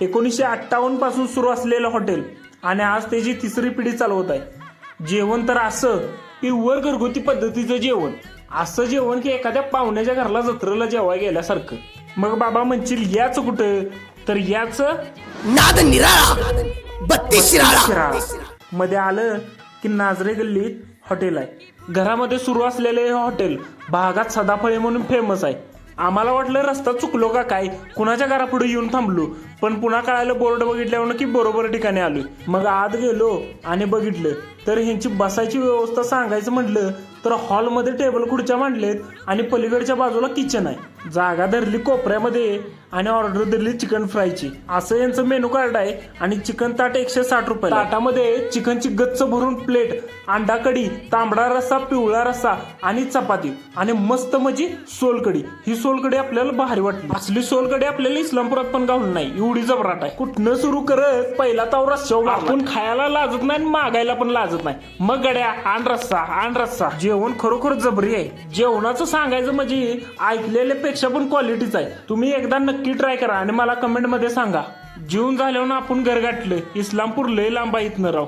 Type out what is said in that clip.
एकोणीसशे अठ्ठावन्नपासून सुरू असलेलं हॉटेल आणि आज त्याची तिसरी पिढी चालवत आहे. जेवण तर असं प्युअर घरगुती पद्धतीचं जेवण. असं जेवण की एखाद्या पाहुण्याच्या घरला जत्रेला जेवाय गेल्यासारखं. मग बाबा म्हणशील याच कुठं? तर याच नाद निराळा. मध्ये आलं की नाजरे गल्लीत हॉटेल आहे. घरामध्ये सुरू असलेले हे हॉटेल भागात सदाफळे म्हणून फेमस आहे. आम्हाला वाटलं रस्ता चुकलो का काय? कुणाच्या घरापुढे येऊन थांबलो? पण पुन्हा कळालं बोर्ड बघितल्यावर की बरोबर ठिकाणी आलो मग आत गेलो आणि बघितलं. तर ह्यांची बसायची व्यवस्था सांगायचं म्हटलं तर हॉलमध्ये टेबल खुर्च्या मांडलेत आणि पलीकडच्या बाजूला किचन आहे. जागा धरली कोपऱ्यामध्ये आणि ऑर्डर दिली चिकन फ्रायची असं यांचं मेनू कार्ड आहे आणि चिकन ताट एकशे साठ रुपये ताटामध्ये चिकनची गच्च भरून प्लेट अंडा कढी तांबडा रस्सा पिवळा रस्सा आणि चपाती आणि मस्त म्हणजे सोलकडी ही सोलकडी आपल्याला भारी वाटली. असली सोलकडी आपल्याला इस्लामपुरात पण गावली नाही. एवढी जबराट आहे. कुठनं सुरू करत पहिला ताव रस्सा आपण खायला लाजत नाही आणि मागायला पण लाजत नाही. मग गड्या आण रस्सा आण रस्सा. जेवण खरोखर जबरी आहे. जेवणाचं सांगायचं म्हणजे ऐकलेल्यापेक्षा पण क्वालिटीच आहे. तुम्ही एकदा नक्की ट्राय करा आणि मला कमेंटमध्ये सांगा. जेवून झाल्यावर आपण घर गाठलं. इस्लामपूर लय लांब इथनं राव.